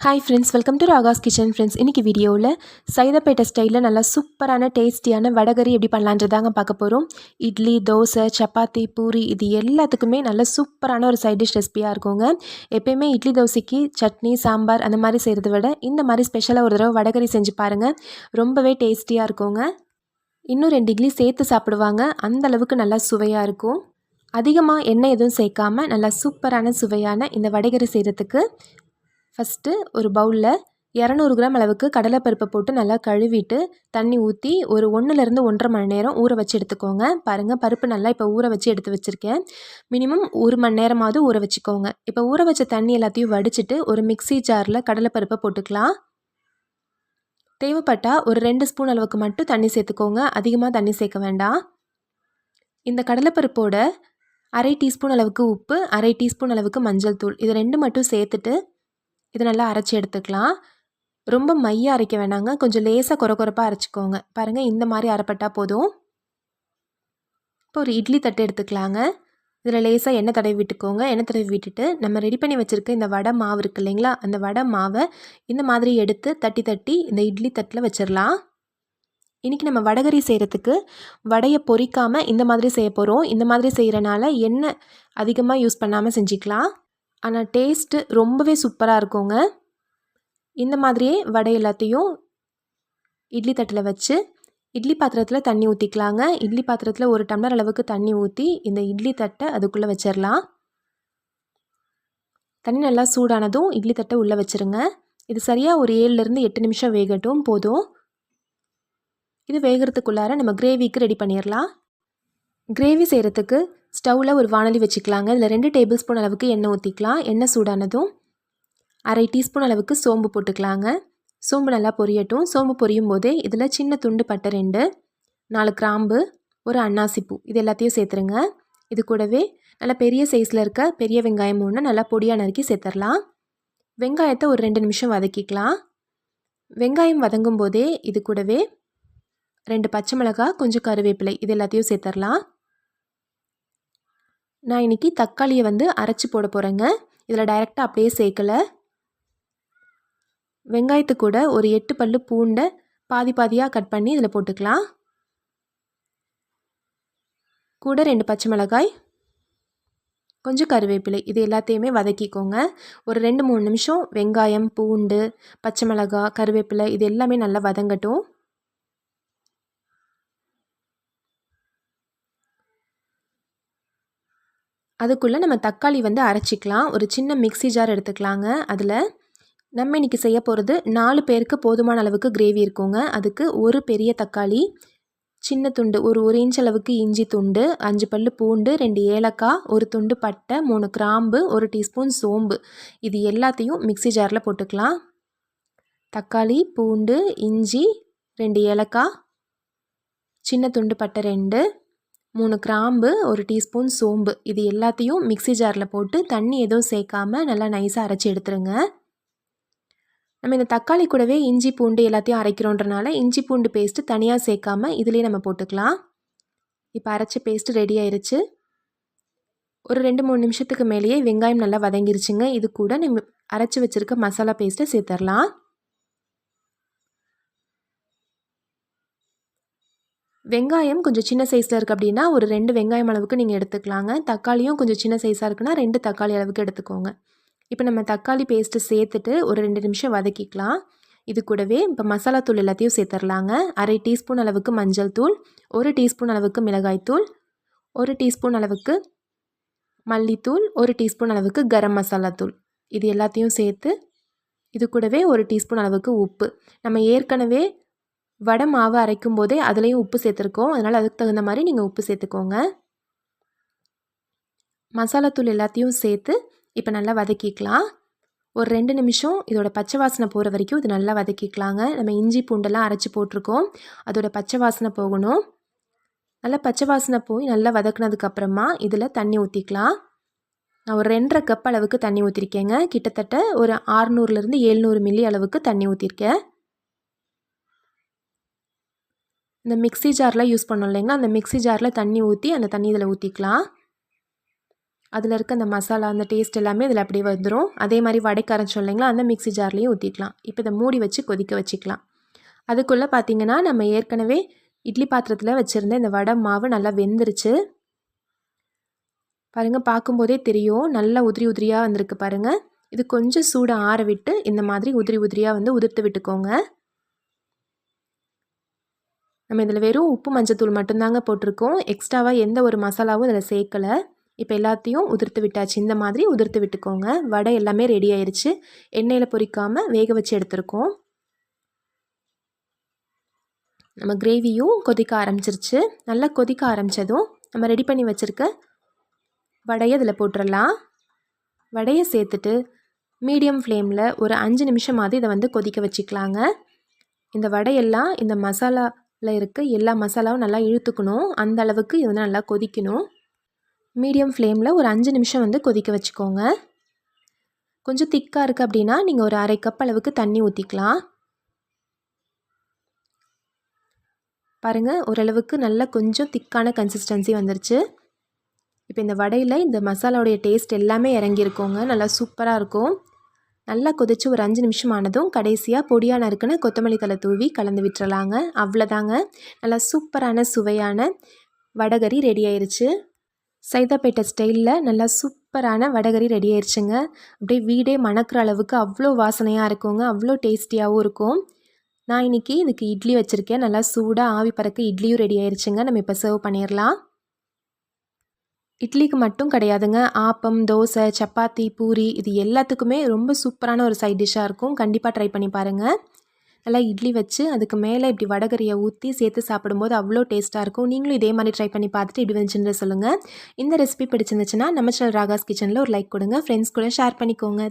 Hi friends welcome to Raga's kitchen friends இன்றைக்கி வீடியோவில் சைதாப்பேட்டை ஸ்டைலில் நல்லா சூப்பரான டேஸ்டியான வடகரி எப்படி பண்ணலான்றதாங்க பார்க்க போகிறோம் இட்லி தோசை சப்பாத்தி பூரி இது எல்லாத்துக்குமே நல்ல சூப்பரான ஒரு சைட் டிஷ் ரெசிபியாக இருக்குங்க. எப்பயுமே இட்லி தோசைக்கு சட்னி சாம்பார் அந்த மாதிரி செய்கிறத விட இந்த மாதிரி ஸ்பெஷலாக ஒரு தடவை வடகரி செஞ்சு பாருங்கள் ரொம்பவே டேஸ்டியாக இருக்குங்க. இன்னும் ரெண்டு இட்லி சேர்த்து சாப்பிடுவாங்க. அந்தளவுக்கு நல்லா சுவையாக இருக்கும். அதிகமாக எண்ணெய் எதுவும் சேர்க்காம நல்லா சூப்பரான சுவையான இந்த வடகறி செய்கிறதுக்கு ஃபஸ்ட்டு ஒரு பவுலில் இரநூறு கிராம் அளவுக்கு கடலைப்பருப்பை போட்டு நல்லா கழுவிட்டு தண்ணி ஊற்றி ஒரு ஒன்றுலேருந்து ஒன்றரை மணி நேரம் ஊற வச்சு எடுத்துக்கோங்க. பாருங்கள் பருப்பு நல்லா இப்போ ஊற வச்சு எடுத்து வச்சுருக்கேன். மினிமம் ஒரு மணி நேரமாவது ஊற வச்சுக்கோங்க. இப்போ ஊற வச்ச தண்ணி எல்லாத்தையும் வடிச்சிட்டு ஒரு மிக்சி ஜாரில் கடலைப்பருப்பை போட்டுக்கலாம். தேவைப்பட்டால் ஒரு ரெண்டு ஸ்பூன் அளவுக்கு மட்டும் தண்ணி சேர்த்துக்கோங்க. அதிகமாக தண்ணி சேர்க்க வேண்டாம். இந்த கடலைப்பருப்போட அரை டீஸ்பூன் அளவுக்கு உப்பு அரை டீஸ்பூன் அளவுக்கு மஞ்சள் தூள் இது ரெண்டு மட்டும் சேர்த்துட்டு இதை நல்லா அரைச்சி எடுத்துக்கலாம். ரொம்ப மையாக அரைக்க வேணாங்க. கொஞ்சம் லேசாக குறை குறைப்பாக அரைச்சிக்கோங்க. பாருங்கள் இந்த மாதிரி அரைப்பட்டால் போதும். இப்போ ஒரு இட்லி தட்டு எடுத்துக்கலாங்க. இதில் லேசாக எண்ணெய் தடவி விட்டுக்கோங்க. எண்ணெய் தடவி விட்டுட்டு நம்ம ரெடி பண்ணி வச்சுருக்க இந்த வடை மாவு இருக்குது இல்லைங்களா? அந்த வடை மாவை இந்த மாதிரி எடுத்து தட்டி தட்டி இந்த இட்லி தட்டில் வச்சிடலாம் இன்றைக்கி நம்ம வடகரி செய்கிறதுக்கு வடையை பொறிக்காமல் இந்த மாதிரி செய்ய போகிறோம் இந்த மாதிரி செய்கிறனால எண்ணெய் அதிகமாக யூஸ் பண்ணாமல் செஞ்சுக்கலாம். ஆனால் டேஸ்ட்டு ரொம்பவே சூப்பராக இருக்குங்க. இந்த மாதிரியே வடை எல்லாத்தையும் இட்லி தட்டில் வச்சு இட்லி பாத்திரத்தில் தண்ணி ஊற்றிக்கலாங்க இட்லி பாத்திரத்தில் ஒரு டம்ளர் அளவுக்கு தண்ணி ஊற்றி இந்த இட்லி தட்டை அதுக்குள்ளே வச்சிடலாம் தண்ணி நல்லா சூடானதும் இட்லி தட்டை உள்ளே வச்சுருங்க. இது சரியாக ஒரு ஏழுலேருந்து எட்டு நிமிஷம் வேகட்டும் போதும். இது வேகிறதுக்குள்ளார நம்ம கிரேவிக்கு ரெடி பண்ணிடலாம் கிரேவி செய்கிறதுக்கு ஸ்டவ்வில் ஒரு வானலி வச்சுக்கலாங்க. இதில் ரெண்டு டேபிள் ஸ்பூன் அளவுக்கு எண்ணெய் ஊற்றிக்கலாம் எண்ணெய் சூடானதும் அரை டீஸ்பூன் அளவுக்கு சோம்பு போட்டுக்கலாங்க. சோம்பு நல்லா பொரியட்டும். சோம்பு பொரியும் போதே இதில் சின்ன துண்டு பட்டை ரெண்டு நாலு கிராம்பு ஒரு அன்னாசிப்பூ. இது எல்லாத்தையும் சேர்த்துருங்க. இது கூடவே நல்லா பெரிய சைஸில் இருக்க பெரிய வெங்காயம் ஒன்று நல்லா பொடியாக நறுக்கி சேர்த்துடலாம் வெங்காயத்தை ஒரு ரெண்டு நிமிஷம் வதக்கிக்கலாம். வெங்காயம் வதங்கும் போதே இது கூடவே ரெண்டு பச்சை மிளகாய் கொஞ்சம் கருவேப்பிலை இது எல்லாத்தையும் சேர்த்துடலாம் நான் இன்றைக்கி தக்காளியை வந்து அரைச்சி போட போகிறேங்க இதில் டைரெக்டாக அப்படியே சேர்க்கலை. வெங்காயத்து கூட ஒரு எட்டு பல் பூண்டை பாதி பாதியாக கட் பண்ணி இதில் போட்டுக்கலாம். கூட ரெண்டு பச்சை மிளகாய் கொஞ்சம் கருவேப்பிலை இது எல்லாத்தையுமே வதக்கிக்கோங்க. ஒரு ரெண்டு மூணு நிமிஷம் வெங்காயம் பூண்டு பச்சை மிளகாய் கருவேப்பிலை இது எல்லாமே நல்லா வதங்கட்டும். அதுக்குள்ளே நம்ம தக்காளி வந்து அரைச்சிக்கலாம். ஒரு சின்ன மிக்சி ஜார் எடுத்துக்கலாங்க. அதில் நம்ம இன்றைக்கி செய்ய போகிறது நாலு பேருக்கு போதுமான அளவுக்கு கிரேவி இருக்குங்க. அதுக்கு ஒரு பெரிய தக்காளி சின்ன துண்டு ஒரு ஒரு இன்ச் அளவுக்கு இஞ்சி துண்டு அஞ்சு பல் பூண்டு ரெண்டு ஏலக்காய் ஒரு துண்டு பட்டை மூணு கிராம்பு ஒரு டீஸ்பூன் சோம்பு. இது எல்லாத்தையும் மிக்சி ஜாரில் போட்டுக்கலாம். தக்காளி பூண்டு இஞ்சி ரெண்டு ஏலக்காய் சின்ன துண்டு பட்டை ரெண்டு மூணு கிராம்பு ஒரு டீஸ்பூன் சோம்பு. இது எல்லாத்தையும் மிக்சி ஜாரில் போட்டு தண்ணி எதுவும் சேர்க்காம நல்லா நைஸாக அரைச்சி எடுத்துருங்க. நம்ம இந்த தக்காளி கூடவே இஞ்சி பூண்டு எல்லாத்தையும் அரைக்கிறோன்றனால இஞ்சி பூண்டு பேஸ்ட்டு தனியாக சேர்க்காம இதுலேயே நம்ம போட்டுக்கலாம். இப்போ அரைச்ச பேஸ்ட்டு ரெடி ஆயிடுச்சு ஒரு ரெண்டு மூணு நிமிஷத்துக்கு மேலேயே வெங்காயம் நல்லா வதங்கிருச்சுங்க. இது கூட நம்ம அரைச்சி வச்சுருக்க மசாலா பேஸ்ட்டை சேர்த்துடலாம். வெங்காயம் கொஞ்சம் சின்ன சைஸில் இருக்குது அப்படின்னா ஒரு ரெண்டு வெங்காயம் அளவுக்கு நீங்கள் எடுத்துக்கலாங்க. தக்காளியும் கொஞ்சம் சின்ன சைஸாக இருக்குன்னா ரெண்டு தக்காளி அளவுக்கு எடுத்துக்கோங்க. இப்போ நம்ம தக்காளி பேஸ்ட்டு சேர்த்துட்டு ஒரு ரெண்டு நிமிஷம் வதக்கிக்கலாம். இது கூடவே இப்போ மசாலா தூள் எல்லாத்தையும் சேர்த்துடலாங்க அரை டீஸ்பூன் அளவுக்கு மஞ்சள் தூள் ஒரு டீஸ்பூன் அளவுக்கு மிளகாய்த்தூள் ஒரு டீஸ்பூன் அளவுக்கு மல்லித்தூள் ஒரு டீஸ்பூன் அளவுக்கு கரம் மசாலா தூள். இது எல்லாத்தையும் சேர்த்து இது கூடவே ஒரு டீஸ்பூன் அளவுக்கு உப்பு. நம்ம ஏற்கனவே வடை மாவு அரைக்கும் போதே அதுலேயும் உப்பு சேர்த்துருக்கோம். அதனால் அதுக்கு தகுந்த மாதிரி நீங்கள் உப்பு சேர்த்துக்கோங்க. மசாலாத்தூள் எல்லாத்தையும் சேர்த்து இப்போ நல்லா வதக்கிக்கலாம். ஒரு ரெண்டு நிமிஷம் இதோட பச்சை வாசனை போகிற வரைக்கும் இது நல்லா வதக்கிக்கலாங்க. நம்ம இஞ்சி பூண்டெல்லாம் அரைச்சி போட்டிருக்கோம். அதோட பச்சை வாசனை போகணும். நல்லா பச்சை வாசனை போய் நல்லா வதக்குனதுக்கப்புறமா இதில் தண்ணி ஊற்றிக்கலாம் நான் ஒரு ரெண்டரை கப் அளவுக்கு தண்ணி ஊற்றிருக்கேங்க கிட்டத்தட்ட ஒரு ஆறுநூறுலேருந்து ஏழ்நூறு மில்லி அளவுக்கு தண்ணி ஊற்றிருக்கேன் இந்த மிக்ஸி ஜாரில் யூஸ் பண்ணோம் இல்லைங்க அந்த மிக்ஸி ஜாரில் தண்ணி ஊற்றி அந்த தண்ணி இதில் ஊற்றிக்கலாம் அதில் இருக்க அந்த மசாலா அந்த டேஸ்ட் எல்லாமே இதில் அப்படியே வந்துடும் அதே மாதிரி வடைக்கு அரைச்சோம் இல்லைங்களா? அந்த மிக்ஸி ஜார்லேயும் ஊற்றிக்கலாம் இப்போ இதை மூடி வச்சு கொதிக்க வச்சுக்கலாம். அதுக்குள்ளே பார்த்தீங்கன்னா நம்ம ஏற்கனவே இட்லி பாத்திரத்தில் வச்சுருந்த இந்த வடை மாவு நல்லா வெந்துருச்சு. பாருங்கள் பார்க்கும்போதே தெரியும். நல்லா உதிரி உதிரியாக வந்திருக்கு பாருங்கள் இது கொஞ்சம் சூடு ஆற விட்டு இந்த மாதிரி உதிரி உதிரியாக வந்து உதிர்த்து விட்டுக்கோங்க. நம்ம இதில் வெறும் உப்பு மஞ்சத்தூள் மட்டும்தாங்க போட்டிருக்கோம். எக்ஸ்ட்ராவாக எந்த ஒரு மசாலாவும் இதில் சேர்க்கலை. இப்போ எல்லாத்தையும் உதிர்த்து விட்டாச்சு. இந்த மாதிரி உதிர்த்து விட்டுக்கோங்க. வடை எல்லாமே ரெடி ஆயிடுச்சு எண்ணெயில் பொரிக்காமல் வேக வச்சு எடுத்துருக்கோம். நம்ம கிரேவியும் கொதிக்க ஆரம்பிச்சிருச்சு. நல்லா கொதிக்க ஆரம்பித்ததும் நம்ம ரெடி பண்ணி வச்சுருக்க வடையை இதில் போட்டுடலாம் வடையை சேர்த்துட்டு மீடியம் ஃப்ளேமில் ஒரு அஞ்சு நிமிஷமாவது இதை வந்து கொதிக்க வச்சுக்கலாங்க. இந்த வடையெல்லாம் இந்த மசாலா இருக்க. எல்லா மசாலாவும் நல்லா இழுத்துக்கணும். அந்த அளவுக்கு இது வந்து நல்லா கொதிக்கணும். மீடியம் ஃப்ளேமில் ஒரு அஞ்சு நிமிஷம் வந்து கொதிக்க வச்சுக்கோங்க. கொஞ்சம் திக்காக இருக்குது அப்படின்னா நீங்கள் ஒரு அரை கப் அளவுக்கு தண்ணி ஊற்றிக்கலாம் பாருங்கள் ஓரளவுக்கு நல்லா கொஞ்சம் திக்கான கன்சிஸ்டன்சி வந்துருச்சு. இப்போ இந்த வடையில் இந்த மசாலாவுடைய டேஸ்ட் எல்லாமே இறங்கியிருக்கோங்க. நல்லா சூப்பராக இருக்கும். நல்லா கொதிச்சு ஒரு அஞ்சு நிமிஷம் ஆனதும் கடைசியாக பொடியான இருக்குன்னு கொத்தமல்லி தலை தூவி கலந்து விட்டுறலாங்க. அவ்வளோதாங்க நல்லா சூப்பரான சுவையான வடகரி ரெடி ஆயிடுச்சு சைதாப்பேட்டை ஸ்டைலில் நல்லா சூப்பரான வடகரி ரெடி ஆயிடுச்சுங்க அப்படியே வீடே மணக்கிற அளவுக்கு அவ்வளோ வாசனையாக இருக்குங்க. அவ்வளோ டேஸ்டியாகவும் இருக்கும். நான் இன்றைக்கி இதுக்கு இட்லி வச்சுருக்கேன். நல்லா சூடாக ஆவி பறக்க இட்லியும் ரெடி ஆயிடுச்சுங்க நம்ம இப்போ சர்வ் பண்ணிடலாம் இட்லிக்கு மட்டும் கிடையாதுங்க. ஆப்பம் தோசை சப்பாத்தி பூரி இது எல்லாத்துக்குமே ரொம்ப சூப்பரான ஒரு சைட் டிஷ்ஷாக இருக்கும். கண்டிப்பாக ட்ரை பண்ணி பாருங்கள் நல்லா இட்லி வச்சு அதுக்கு மேலே இப்படி வடகரியை ஊற்றி சேர்த்து சாப்பிடும்போது அவ்வளோ டேஸ்ட்டாக இருக்கும். நீங்களும் இதே மாதிரி ட்ரை பண்ணி பார்த்துட்டு இப்படி வந்துச்சுன்ற சொல்லுங்கள் இந்த ரெசிபி பிடிச்சிருந்துச்சுன்னா நம்ம சேனல் ராகாஸ் கிச்சனில் ஒரு லைக் கொடுங்க. ஃப்ரெண்ட்ஸ் கூட ஷேர் பண்ணிக்கோங்க.